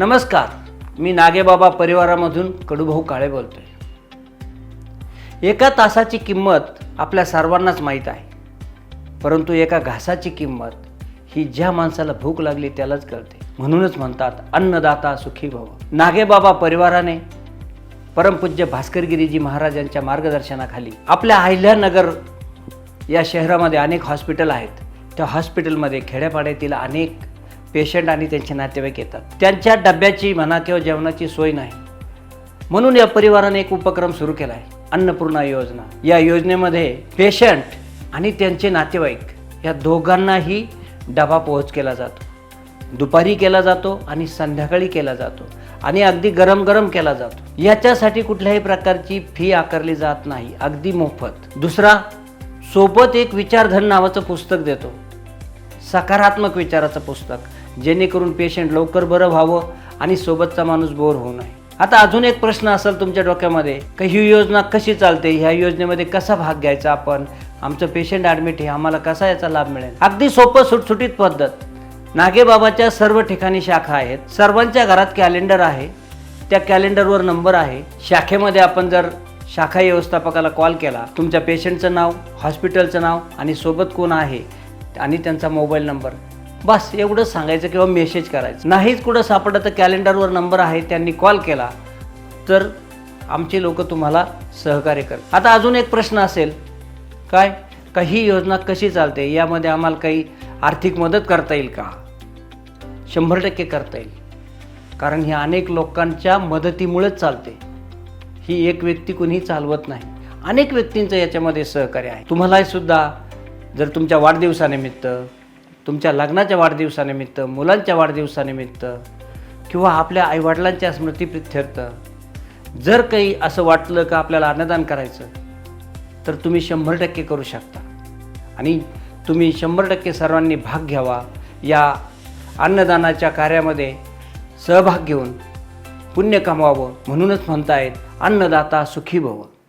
नमस्कार मी नागेबाबा परिवारामधून कडूभाऊ काळे बोलतोय. एका तासाची किंमत आपल्या सर्वांनाच माहीत आहे. परंतु एका घासाची किंमत ही ज्या माणसाला भूक लागली त्यालाच कळते. म्हणूनच म्हणतात अन्नदाता सुखी भव. नागेबाबा परिवाराने परमपूज्य भास्करगिरीजी महाराजांच्या मार्गदर्शनाखाली आपल्या अहिल्यानगर या शहरामध्ये अनेक हॉस्पिटल आहेत. त्या हॉस्पिटलमध्ये खेड्यापाड्यातील अनेक पेशंट आणि त्यांचे नातेवाईक येतात. त्यांच्या डब्याची म्हणा किंवा जेवणाची सोय नाही. म्हणून या परिवाराने एक उपक्रम सुरू केला आहे. अन्नपूर्णा योजना. या योजनेमध्ये पेशंट आणि त्यांचे नातेवाईक या दोघांनाही डबा पोहोच केला जातो. दुपारी केला जातो आणि संध्याकाळी केला जातो आणि अगदी गरम गरम केला जातो. याच्यासाठी कुठल्याही प्रकारची फी आकारली जात नाही. अगदी मोफत. दुसरा सोबत एक विचारधन नावाचं पुस्तक देतो. सकारात्मक विचाराचं पुस्तक. जेणेकरून पेशंट लवकर बरं व्हावं आणि सोबतचा माणूस बोर होऊ नये. आता अजून एक प्रश्न असेल तुमच्या डोक्यामध्ये की ही योजना कशी चालते? ह्या योजनेमध्ये कसा भाग घ्यायचा आपण? आमचं पेशंट ॲडमिट आहे आम्हाला कसा याचा लाभ मिळेल? अगदी सोपं सुटसुटीत पद्धत. नागेबाबाच्या सर्व ठिकाणी शाखा आहेत. सर्वांच्या घरात कॅलेंडर आहे. त्या कॅलेंडरवर नंबर आहे. शाखेमध्ये आपण जर शाखा व्यवस्थापकाला कॉल केला तुमच्या पेशंटचं नाव हॉस्पिटलचं नाव आणि सोबत कोण आहे आणि त्यांचा मोबाईल नंबर बस एवढंच सांगायचं किंवा मेसेज करायचं. नाहीच कुठं सापडलं तर कॅलेंडरवर नंबर आहे त्यांनी कॉल केला तर आमचे लोक तुम्हाला सहकार्य करतात आता अजून एक प्रश्न असेल काय? का ही योजना कशी चालते? यामध्ये आम्हाला काही आर्थिक मदत करता येईल का? शंभर टक्के करता येईल. कारण ही अनेक लोकांच्या मदतीमुळेच चालते. ही एक व्यक्ती कुणीही चालवत नाही. अनेक व्यक्तींचं याच्यामध्ये सहकार्य आहे. तुम्हालाही सुद्धा जर तुमच्या वाढदिवसानिमित्त तुमच्या लग्नाच्या वाढदिवसानिमित्त मुलांच्या वाढदिवसानिमित्त किंवा आपल्या आईवडिलांच्या स्मृतीप्रित्यर्थ जर काही असं वाटलं का आपल्याला अन्नदान करायचं तर तुम्ही शंभर टक्के करू शकता. आणि तुम्ही शंभर टक्के सर्वांनी भाग घ्यावा. या अन्नदानाच्या कार्यामध्ये सहभाग घेऊन पुण्य कमवावं म्हणूनच म्हणतायत अन्नदाता सुखी भव.